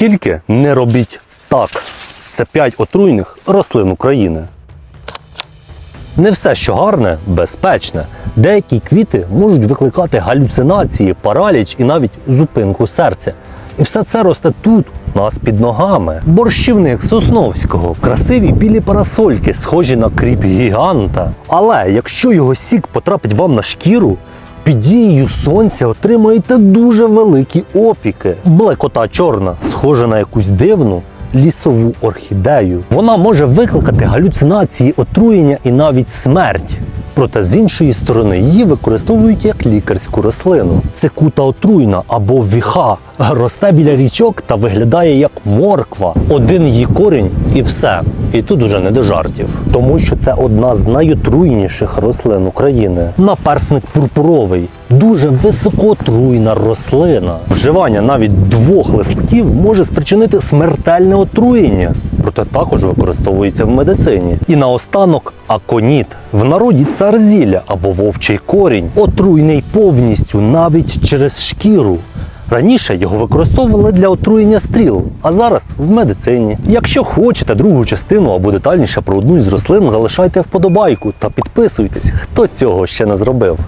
Тільки не робіть так. Це 5 отруйних рослин України. Не все, що гарне, безпечне. Деякі квіти можуть викликати галюцинації, параліч і навіть зупинку серця. І все це росте тут, у нас під ногами. Борщівник Сосновського, красиві білі парасольки, схожі на кріп гіганта. Але якщо його сік потрапить вам на шкіру, під дією сонця отримаєте дуже великі опіки. Блекота чорна, схожа на якусь дивну лісову орхідею. Вона може викликати галюцинації, отруєння і навіть смерть. Проте з іншої сторони її використовують як лікарську рослину. Цикута отруйна або віха росте біля річок та виглядає як морква. Один її корінь і все. І тут уже не до жартів, тому що це одна з найотруйніших рослин України. Наперсник пурпуровий, дуже високоотруйна рослина. Вживання навіть двох листків може спричинити смертельне отруєння. Проте також використовується в медицині. І наостанок аконіт. В народі цар зілля або вовчий корінь, отруйний повністю навіть через шкіру. Раніше його використовували для отруєння стріл, а зараз в медицині. Якщо хочете другу частину або детальніше про одну із рослин, залишайте вподобайку та підписуйтесь, хто цього ще не зробив.